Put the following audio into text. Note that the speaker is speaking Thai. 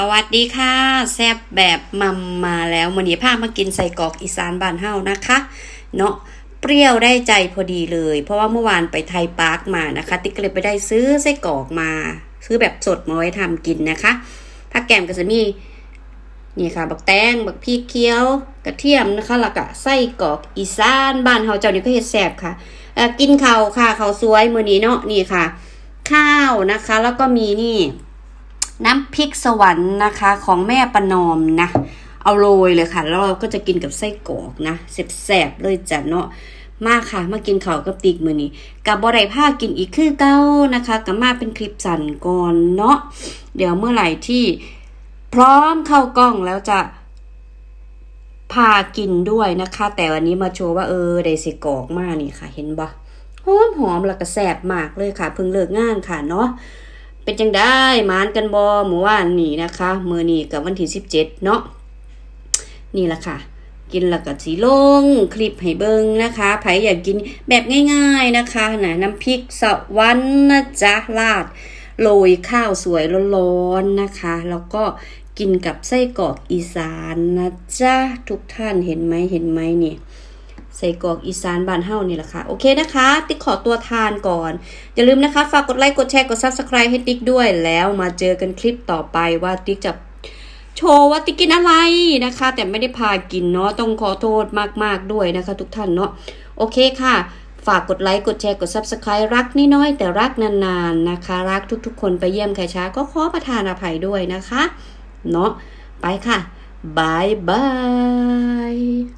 สวัสดีค่ะ แซบแบบมัมมาแล้ววันนี้พามากินใส่กรอกอีสานบ้านเฮานะคะ เนาะเปรี้ยวได้ใจพอดีเลย เพราะว่าเมื่อวานไปไทยปาร์คมานะคะ ติ๊กก็เลยไปได้ซื้อไส้กรอกมา ซื้อแบบสดมาไว้ทำกินนะคะผักแกมก็จะมีนี่ค่ะ บักแตงบักพริกเขียว กระเทียมนะคะแล้วก็ไส้กรอกอีสานบ้านเฮาเจ้านี่ก็เฮ็ดแซบค่ะกินข้าวค่ะข้าวสวยมื้อนี้เนาะนี่ค่ะ ข้าวนะคะ แล้วก็มีนี่ น้ำพริกสวรรค์นะคะ ของแม่ประนอมนะ เอาโรยเลยค่ะ แล้วเราก็จะกินกับไส้กรอกนะแสบๆเลยจ้ะเนาะมากค่ะ มากินข้าวกับติกมือนี้กับบอได้ผ้ากินอีกคือเก้านะคะกับมาเป็นคลิปสั่นก่อนเนาะเดี๋ยวเมื่อไหร่ที่พร้อมเข้ากล้องแล้วจะพากินด้วยนะคะ แต่วันนี้มาโชว์ว่าเออได้ส่กรอกมากนี่ค่ะ เห็นบ่หอมหอมแล้วก็แสบมากเลยค่ะเพิ่งเลิกงานค่ะเนาะ เป็นจังได้มานกันบอหมู่ว่านนี่นะคะมือนี่กับวันที่สิบเจ็ดเนาะนี่แหละค่ะ กินแล้วก็สีลง คลิปให้เบิงนะคะไผอยากกินแบบง่าย ๆนะคะนะน้ำพริกสวรรค์นะจ๊ะราดโรยข้าวสวยร้อนๆนะคะ แล้วก็กินกับไส้กรอกอีสานนะจ๊ะทุกท่านเห็นไหมเห็นไหมเนี่ย ใส่กรอกอีสานบ้านเฮานี่แหละค่ะ โอเคนะคะ ติ๊กขอตัวทานก่อน อย่าลืมนะคะ ฝากกดไลค์ กดแชร์ กด Subscribe ให้ติ๊กด้วย แล้วมาเจอกันคลิปต่อไปว่าติ๊กจะโชว์ว่าติ๊กกินอะไรนะคะ แต่ไม่ได้พากินเนาะ ต้องขอโทษมากๆด้วยนะคะ ทุกท่านเนาะ โอเคค่ะ ฝากกดไลค์ กดแชร์ กด Subscribe รักนี่น้อยแต่รักนานๆนะคะ รักทุกๆ คนไปเยี่ยมใครช้าก็ขอประทานอภัยด้วยนะคะ เนาะ ไปค่ะบายบาย